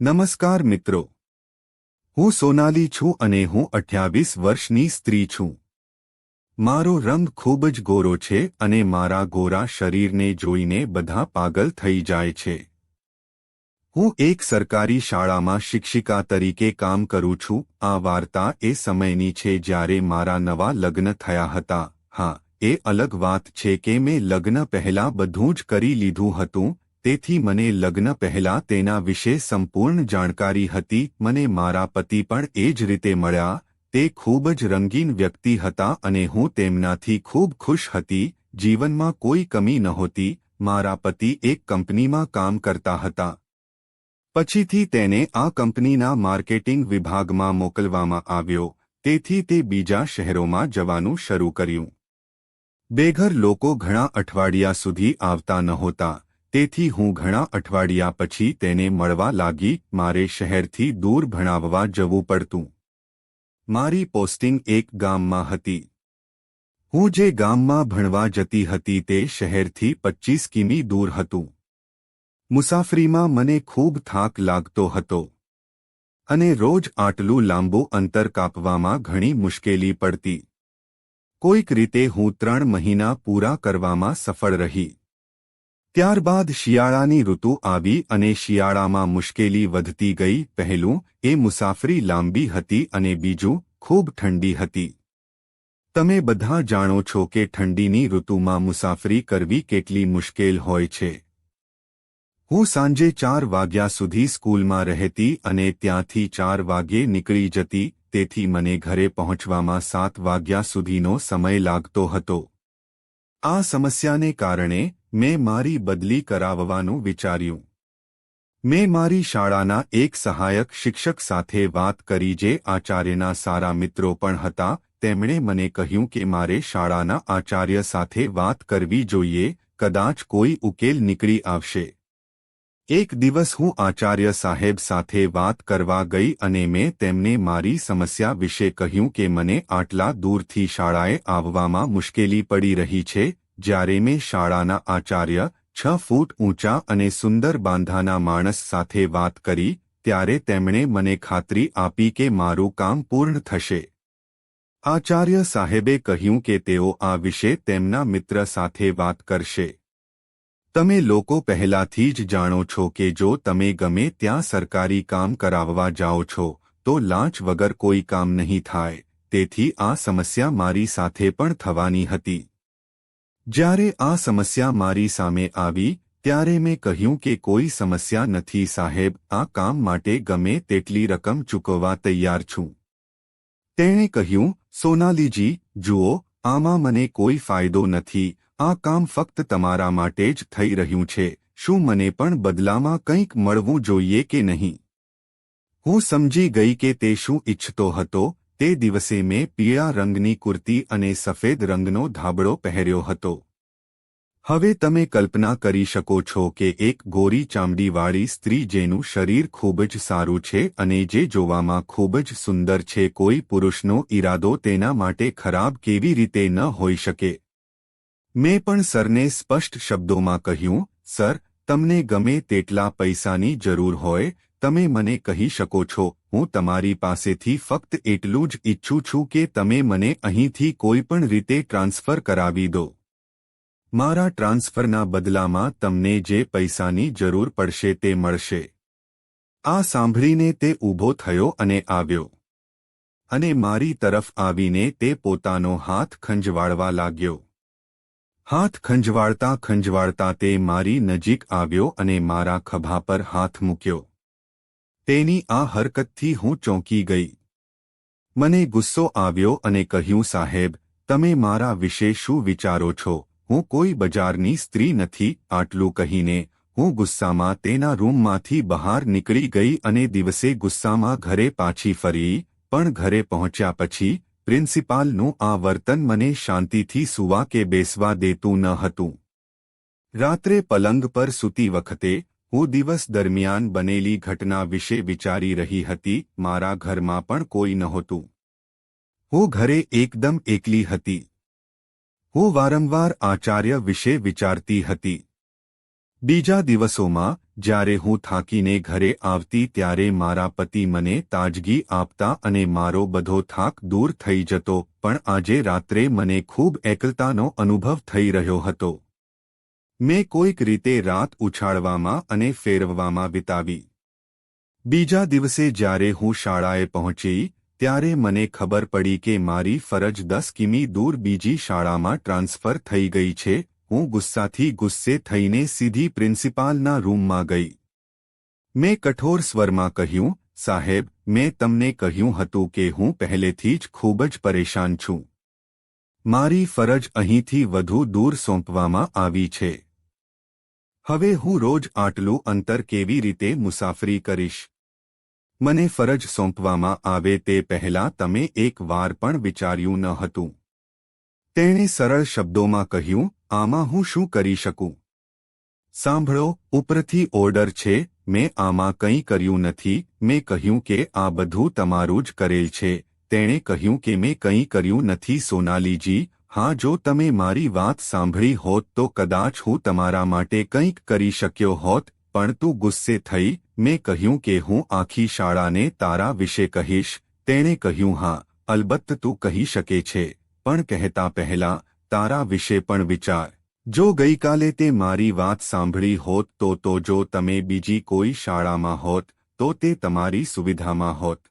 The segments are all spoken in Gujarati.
નમસ્કાર મિત્રો. હું સોનાલી છું અને હું અઠ્યાવીસ વર્ષની સ્ત્રી છું. મારો રંગ ખૂબ જ ગોરો છે અને મારા ગોરા શરીરને જોઈને બધા પાગલ થઈ જાય છે. હું એક સરકારી શાળામાં શિક્ષિકા તરીકે કામ કરું છું. આ વાર્તા એ સમયની છે જ્યારે મારા નવા લગ્ન થયા હતા. હા, એ અલગ વાત છે કે મેં લગ્ન પહેલાં બધું જ કરી લીધું હતું. તેથી મને લગ્ન પહેલા તેના વિશે સંપૂર્ણ જાણકારી હતી, મને મારા પતિ પણ એ જ રીતે મળ્યા, તે ખૂબ જ રંગીન વ્યક્તિ હતા અને હું તેમનાથી ખૂબ ખુશ હતી, જીવનમાં કોઈ કમી નહોતી, મારા પતિ એક કંપનીમાં કામ કરતા હતા. પછીથી તેને આ કંપનીના માર્કેટિંગ વિભાગમાં મોકલવામાં આવ્યો, તેથી તે બીજા શહેરોમાં જવાનું શરૂ કર્યું. બેઘર લોકો ઘણા અઠવાડિયા સુધી આવતા નહોતા. તેથી હું ઘણા અઠવાડિયા પછી તેને મળવા લાગી, મારે શહેરથી દૂર ભણાવવા જવું પડતું. મારી પોસ્ટિંગ એક ગામમાં હતી. હું જે ગામમાં ભણવા જતી હતી તે શહેરથી પચ્ચીસ કિમી દૂર હતું. મુસાફરીમાં મને ખૂબ થાક લાગતો હતો. અને રોજ આટલું લાંબુ અંતર કાપવામાં ઘણી મુશ્કેલી પડતી. કોઈક રીતે હું ત્રણ મહિના પૂરા કરવામાં સફળ રહી. ત્યારબાદ શિયાળાની ઋતુ આવી અને શિયાળામાં મુશ્કેલી વધતી ગઈ. પહેલું, એ મુસાફરી લાંબી હતી અને બીજું, ખૂબ ઠંડી હતી. તમે બધા જાણો છો કે ઠંડીની ઋતુમાં મુસાફરી કરવી કેટલી મુશ્કેલ હોય છે. હું સાંજે ચાર વાગ્યા સુધી સ્કૂલમાં રહેતી અને ત્યાંથી ચાર વાગ્યે નીકળી જતી, તેથી મને ઘરે પહોંચવામાં સાત વાગ્યા સુધીનો સમય લાગતો હતો. આ સમસ્યાને કારણે મેં મારી બદલી કરાવવાનું વિચાર્યું. મેં મારી શાળાના એક સહાયક શિક્ષક સાથે વાત કરી જે આચાર્યના સારા મિત્રો પણ હતા, તેમણે મને કહ્યું કે મારે શાળાના આચાર્ય સાથે વાત કરવી જોઈએ, કદાચ કોઈ ઉકેલ નીકળી આવશે. એક દિવસ હું આચાર્ય સાહેબ સાથે વાત કરવા ગઈ અને મેં તેમને મારી સમસ્યા વિશે કહ્યું કે મને આટલા દૂરથી શાળાએ આવવામાં મુશ્કેલી પડી રહી છે જ્યારે મેં શાળાના આચાર્ય છ ફૂટ ઊંચા અને સુંદર બાંધાના માણસ સાથે વાત કરી, ત્યારે તેમણે મને ખાતરી આપી કે મારું કામ પૂર્ણ થશે. આચાર્ય સાહેબે કહ્યું કે તેઓ આ વિશે તેમના મિત્ર સાથે વાત કરશે. તમે લોકો પહેલાથી જ જાણો છો કે જો તમે ગમે ત્યાં સરકારી કામ કરાવવા જાઓ છો, તો લાંચ વગર કોઈ કામ નહીં થાય, તેથી આ સમસ્યા મારી સાથે પણ થવાની હતી. જ્યારે આ સમસ્યા મારી સામે આવી, ત્યારે મેં કહ્યું કે કોઈ સમસ્યા નથી સાહેબ, આ કામ માટે ગમે તેટલી રકમ ચૂકવવા તૈયાર છું. તેણે કહ્યું, સોનાલીજી, જુઓ, આમાં મને કોઈ ફાયદો નથી, આ કામ ફક્ત તમારા માટે જ થઈ રહ્યું છે, શું મને પણ બદલામાં કંઈક મળવું જોઈએ કે નહીં? હું સમજી ગઈ કે તે શું ઇચ્છતો હતો તે દિવસે મેં પીળા રંગની કુર્તી અને સફેદ રંગનો ધાબળો પહેર્યો હતો. હવે તમે કલ્પના કરી શકો છો કે એક ગોરી ચામડીવાળી સ્ત્રી જેનું શરીર ખૂબ જ સારું છે અને જે જોવામાં ખૂબ જ સુંદર છે. કોઈ પુરુષનો ઈરાદો તેના માટે ખરાબ કેવી રીતે ન હોઈ શકે? મેં પણ સરને સ્પષ્ટ શબ્દોમાં કહ્યું, સર, તમને ગમે તેટલા પૈસાની જરૂર હોય તમે મને કહી શકો છો, હું તમારી પાસેથી ફક્ત એટલું જ ઈચ્છું છું કે તમે મને અહીંથી કોઈપણ રીતે ટ્રાન્સફર કરાવી દો. મારા ટ્રાન્સફરના બદલામાં તમને જે પૈસાની જરૂર પડશે તે મળશે. આ સાંભળીને તે ઊભો થયો અને આવ્યો. અને મારી તરફ આવીને તે પોતાનો હાથ ખંજવાળવા લાગ્યો. હાથ ખંજવાળતા ખંજવાળતા તે મારી નજીક આવ્યો અને મારા ખભા પર હાથ મૂક્યો. તેની આ હરકતથી હું ચોંકી ગઈ. મને ગુસ્સો આવ્યો અને કહ્યું, સાહેબ, તમે મારા વિશે શું વિચારો છો? હું કોઈ બજારની સ્ત્રી નથી. આટલું કહીને હું ગુસ્સામાં તેના રૂમમાંથી બહાર નીકળી ગઈ અને દિવસે ગુસ્સામાં ઘરે પાછી ફરી, પણ ઘરે પહોંચ્યા પછી પ્રિન્સિપાલનું આ વર્તન મને શાંતિથી સુવા કે બેસવા દેતું ન હતું. રાત્રે પલંગ પર સૂતી વખતે હું દિવસ દરમિયાન બનેલી ઘટના વિશે વિચારી રહી હતી, મારા ઘરમાં પણ કોઈ નહોતું. હું ઘરે એકદમ એકલી હતી. હું વારંવાર આચાર્ય વિશે વિચારતી હતી. બીજા દિવસોમાં, જ્યારે હું થાકીને ઘરે આવતી ત્યારે મારા પતિ મને તાજગી આપતા અને મારો બધો થાક દૂર થઈ જતો, પણ આજે રાત્રે મને ખૂબ એકલતાનો અનુભવ થઈ રહ્યો હતો. મેં કોઈક રીતે રાત ઉછાળવામાં અને ફેરવવામાં વિતાવી. બીજા દિવસે જ્યારે હું શાળાએ પહોંચી, ત્યારે મને ખબર પડી કે મારી ફરજ દસ કિમી દૂર બીજી શાળામાં ટ્રાન્સફર થઈ ગઈ છે, હું ગુસ્સાથી ગુસ્સે થઈને સીધી પ્રિન્સિપાલના રૂમમાં ગઈ. મેં કઠોર સ્વરમાં કહ્યું, સાહેબ, મેં તમને કહ્યું હતું કે હું પહેલેથી જ ખૂબ જ પરેશાન છું. મારી ફરજ અહીંથી વધુ દૂર સોંપવામાં આવી છે. હવે હું રોજ આટલું અંતર કેવી રીતે મુસાફરી કરીશ? મને ફરજ સોંપવામાં આવે તે પહેલાં તમે એક વાર પણ વિચાર્યું ન હતું. તેણે સરળ શબ્દોમાં કહ્યું, આમાં હું શું કરી શકું? સાંભળો, ઉપરથી ઓર્ડર છે, મેં આમાં કંઈ કર્યું નથી, મેં કહ્યું કે આ બધું તમારું જ કરેલ છે. તેણે કહ્યું કે મેં કંઈ કર્યું નથી સોનાલીજી હા, જો તમે મારી વાત સાંભળી હોત તો કદાચ હું તમારા માટે કંઈક કરી શક્યો હોત, પણ તું ગુસ્સે થઈ, મેં કહ્યું કે હું આખી શાળાને તારા વિશે કહીશ, તેણે કહ્યું, હા, અલબત્ત તું કહી શકે છે, પણ કહેતા પહેલા તારા વિશે પણ વિચાર. જો ગઈકાલે તે મારી વાત સાંભળી હોત તો તો જો તમે બીજી કોઈ શાળામાં હોત, તો તે તમારી સુવિધામાં હોત.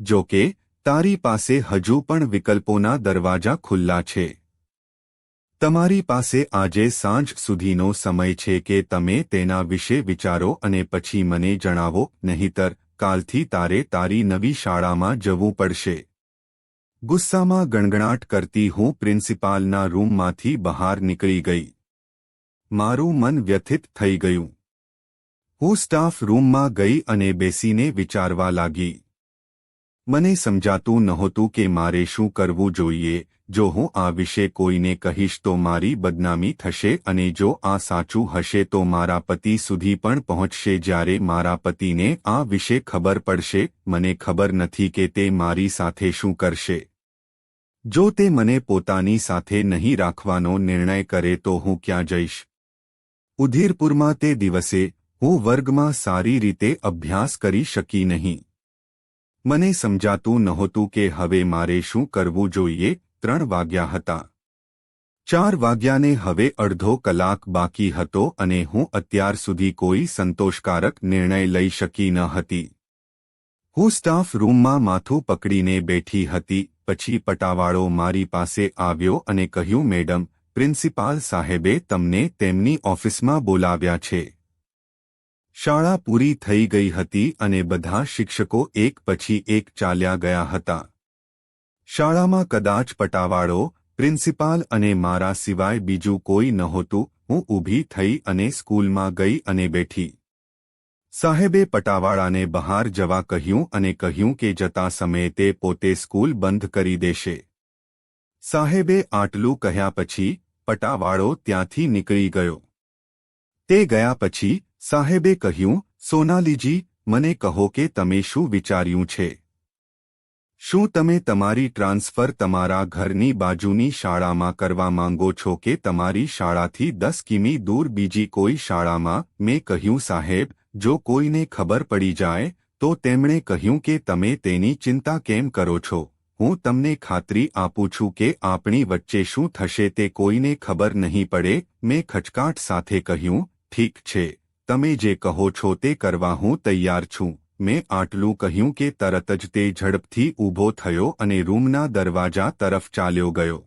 જો કે તારી પાસે હજુ પણ વિકલ્પોના દરવાજા ખુલ્લા છે. તમારી પાસે આજે સાંજ સુધીનો સમય છે કે તમે તેના વિશે વિચારો અને પછી મને જણાવો, નહીંતર કાલથી તારે તારી નવી શાળામાં જવું પડશે. ગુસ્સામાં ગણગણાટ કરતી હું પ્રિન્સિપાલના રૂમમાંથી બહાર નીકળી ગઈ. મારું મન વ્યથિત થઈ ગયું. હું સ્ટાફ રૂમમાં ગઈ અને બેસીને વિચારવા લાગી. મને સમજાતું નહોતું કે મારે શું કરવું જોઈએ, જો હું આ વિશે કોઈને કહીશ તો મારી બદનામી થશે અને જો આ સાચું હશે તો મારા પતિ સુધી પણ પહોંચશે જ્યારે મારા પતિને આ વિશે ખબર પડશે, મને ખબર નથી કે તે મારી સાથે શું કરશે. જો તે મને પોતાની સાથે નહીં રાખવાનો નિર્ણય કરે તો હું ક્યાં જઈશ? ઉધીરપુરમાં તે દિવસે હું વર્ગમાં સારી રીતે અભ્યાસ કરી શકી નહીં. મને સમજાતું નહોતું કે હવે મારે શું કરવું જોઈએ, ત્રણ વાગ્યા હતા. ચાર વાગ્યાને હવે અડધો કલાક બાકી હતો અને હું અત્યાર સુધી કોઈ સંતોષકારક નિર્ણય લઈ શકી ન હતી. હું સ્ટાફ રૂમમાં માથું પકડીને બેઠી હતી, પછી પટાવાળો મારી પાસે આવ્યો અને કહ્યું, મેડમ, પ્રિન્સિપાલ સાહેબે તમને તેમની ઓફિસમાં બોલાવ્યા છે. શાળા પૂરી થઈ ગઈ હતી અને બધા શિક્ષકો એક પછી એક ચાલ્યા ગયા હતા. શાળામાં કદાચ પટાવાળો, પ્રિન્સિપાલ અને મારા સિવાય બીજું કોઈ નહોતું, હું ઊભી થઈ અને સ્કૂલમાં ગઈ અને બેઠી. સાહેબે પટાવાળાને બહાર જવા કહ્યું અને કહ્યું કે જતા સમયે તે પોતે સ્કૂલ બંધ કરી દેશે. સાહેબે આટલું કહ્યા પછી પટાવાળો ત્યાંથી નીકળી ગયો. તે ગયા પછી સાહેબે કહ્યું, સોનાલીજી, મને કહો કે તમે શું વિચાર્યું છે? શું તમે તમારી ટ્રાન્સફર તમારા ઘરની બાજુની શાળામાં કરવા માંગો છો કે તમારી શાળાથી દસ કિમી દૂર બીજી કોઈ શાળામાં? મેં કહ્યું, સાહેબ, જો કોઈને ખબર પડી જાય, તો તેમણે કહ્યું કે તમે તેની ચિંતા કેમ કરો છો? હું તમને ખાતરી આપું છું કે આપણી વચ્ચે શું થશે તે કોઈને ખબર નહીં પડે, મેં ખચકાટ સાથે કહ્યું, ઠીક છે. તમે જે કહો છો તે કરવા હું તૈયાર છું. મેં આટલું કહ્યું કે તરત જ તે ઝડપથી ઊભો થયો અને રૂમના દરવાજા તરફ ચાલ્યો ગયો.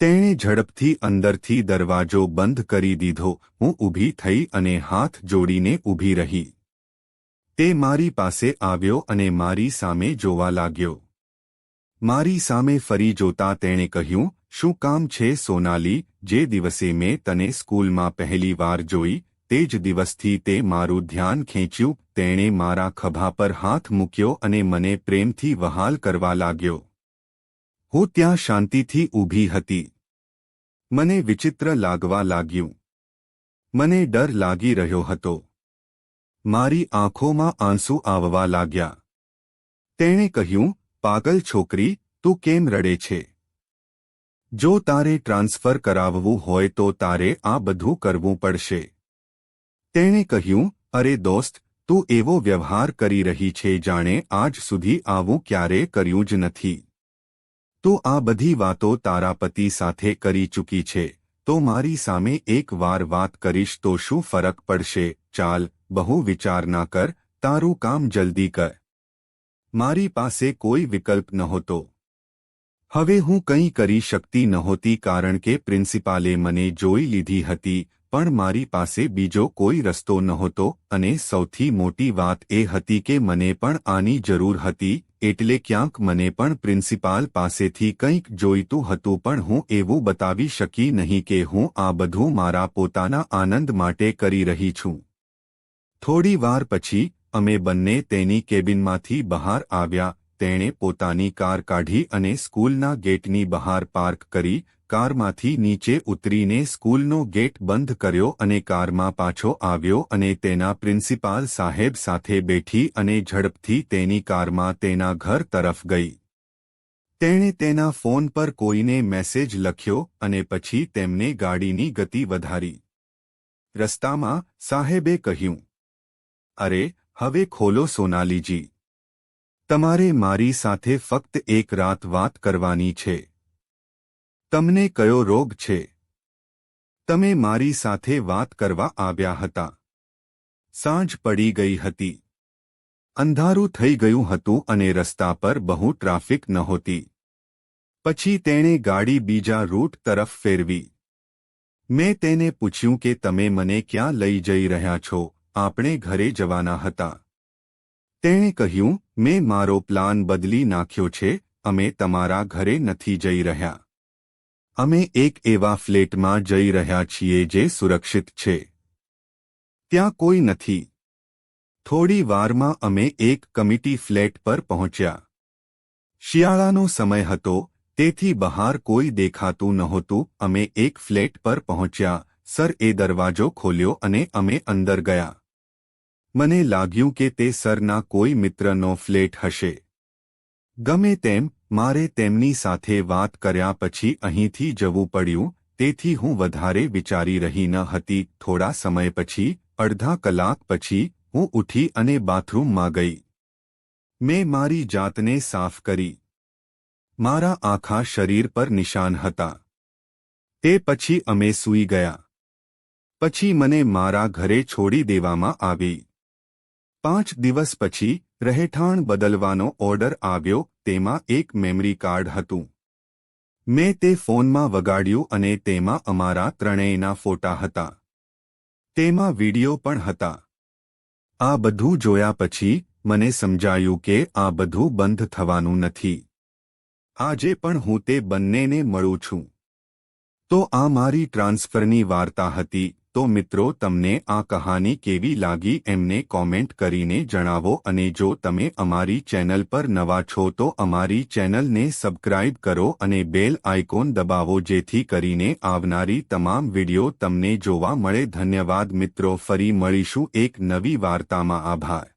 તેણે ઝડપથી અંદરથી દરવાજો બંધ કરી દીધો. હું ઊભી થઈ અને હાથ જોડીને ઊભી રહી. તે મારી પાસે આવ્યો અને મારી સામે જોવા લાગ્યો. મારી સામે ફરી જોતા તેણે કહ્યું, શું કામ છે સોનાલી? જે દિવસે મેં તને સ્કૂલમાં પહેલી વાર જોઈ તે જ દિવસથી તે મારું ધ્યાન ખેંચ્યું, તેણે મારા ખભા પર હાથ મૂક્યો અને મને પ્રેમથી વહાલ કરવા લાગ્યો. હું ત્યાં શાંતિથી ઊભી હતી. મને વિચિત્ર લાગવા લાગ્યું. મને ડર લાગી રહ્યો હતો. મારી આંખોમાં આંસુ આવવા લાગ્યા. તેણે કહ્યું, પાગલ છોકરી, તું કેમ રડે છે? જો તારે ટ્રાન્સફર કરાવવું હોય તો તારે આ બધું કરવું પડશે. તેણે કહ્યું, અરે દોસ્ત, તું એવો વ્યવહાર કરી રહી છે જાણે આજ સુધી આવું ક્યારે કર્યું જ નથી. તું આ બધી વાતો તારા પતિ સાથે કરી ચૂકી છે. તો મારી સામે એક વાર વાત કરીશ તો શું ફરક પડશે? ચાલ, બહુ વિચાર ના કર, તારું કામ જલ્દી કર. મારી પાસે કોઈ વિકલ્પ નહોતો. હવે હું કંઈ કરી શકતી નહોતી કારણ કે પ્રિન્સિપાલે મને જોઈ લીધી હતી પણ મારી પાસે બીજો કોઈ રસ્તો નહોતો અને સૌથી મોટી વાત એ હતી કે મને પણ આની જરૂર હતી, એટલે ક્યાંક મને પણ પ્રિન્સિપાલ પાસેથી કંઈક જોઈતું હતું પણ હું એવું બતાવી શકી નહીં કે હું આ બધું મારા પોતાના આનંદ માટે કરી રહી છું. થોડી વાર પછી, અમે બંને તેની કેબિનમાંથી બહાર આવ્યા, તેણે પોતાની કાર કાઢી અને સ્કૂલના ગેટની બહાર પાર્ક કરી કારમાંથી નીચે ઉતરીને સ્કૂલનો ગેટ બંધ કર્યો અને કારમાં પાછો આવ્યો અને તેના પ્રિન્સિપાલ સાહેબ સાથે બેઠી અને ઝડપથી તેની કારમાં તેના ઘર તરફ ગઈ. તેણે તેના ફોન પર કોઈને મેસેજ લખ્યો અને પછી તેમને ગાડીની ગતિ વધારી. રસ્તામાં સાહેબે કહ્યું, અરે, હવે ખોલો સોનાલીજી. તમારે મારી સાથે ફક્ત એક રાત વાત કરવાની છે. તમને કયો રોગ છે? તમે મારી સાથે વાત કરવા આવ્યા હતા. સાંજ પડી ગઈ હતી. અંધારું થઈ ગયું હતું અને રસ્તા પર બહુ ટ્રાફિક નહોતી. પછી તેણે ગાડી બીજા રૂટ તરફ ફેરવી. મેં તેને પૂછ્યું કે તમે મને ક્યાં લઈ જઈ રહ્યા છો? આપણે ઘરે જવાના હતા. તેણે કહ્યું, મેં મારો પ્લાન બદલી નાખ્યો છે. અમે તમારા ઘરે નથી જઈ રહ્યા. અમે એક એવા ફ્લેટમાં જઈ રહ્યા છીએ જે સુરક્ષિત છે. ત્યાં કોઈ નથી. થોડી વારમાં અમે એક કમિટી ફ્લેટ પર પહોંચ્યા. શિયાળાનો સમય હતો, તેથી બહાર કોઈ દેખાતું નહોતું. અમે એક ફ્લેટ પર પહોંચ્યા, સર, એ દરવાજો ખોલ્યો અને અમે અંદર ગયા. મને લાગ્યું કે તે સરના કોઈ મિત્રનો ફ્લેટ હશે. ગમે તેમ મારે તેમની સાથે વાત કર્યા પછી અહીંથી જવું પડ્યું, તેથી હું વધારે વિચારી રહી ન હતી. થોડા સમય પછી, અડધા કલાક પછી, હું ઉઠી અને બાથરૂમમાં ગઈ. મેં મારી જાતને સાફ કરી. મારા આખા શરીર પર નિશાન હતા. તે પછી અમે સૂઈ ગયા. પછી મને મારા ઘરે છોડી દેવામાં આવી. પાંચ દિવસ પછી, રહેઠાણ બદલવાનો ઓર્ડર આવ્યો તેમાં એક મેમરી કાર્ડ હતું. મેં તે ફોનમાં વગાડ્યું અને તેમાં અમારા ત્રણેયના ફોટા હતા. તેમાં વીડિયો પણ હતા. આ બધું જોયા પછી મને સમજાયું કે આ બધું બંધ થવાનું નથી. આજે પણ હું તે બંનેને મળું છું. તો આ મારી ટ્રાન્સફરની વાર્તા હતી. તો મિત્રો, તમને આ કહાની કેવી લાગી એમને કોમેન્ટ કરીને જણાવો અને જો તમે અમારી ચેનલ પર નવા છો તો અમારી ચેનલને સબસ્ક્રાઇબ કરો અને બેલ આઇકોન દબાવો જેથી કરીને આવનારી તમામ વિડિયો તમને જોવા મળે. ધન્યવાદ મિત્રો, ફરી મળીશું એક નવી વાર્તામાં. આભાર.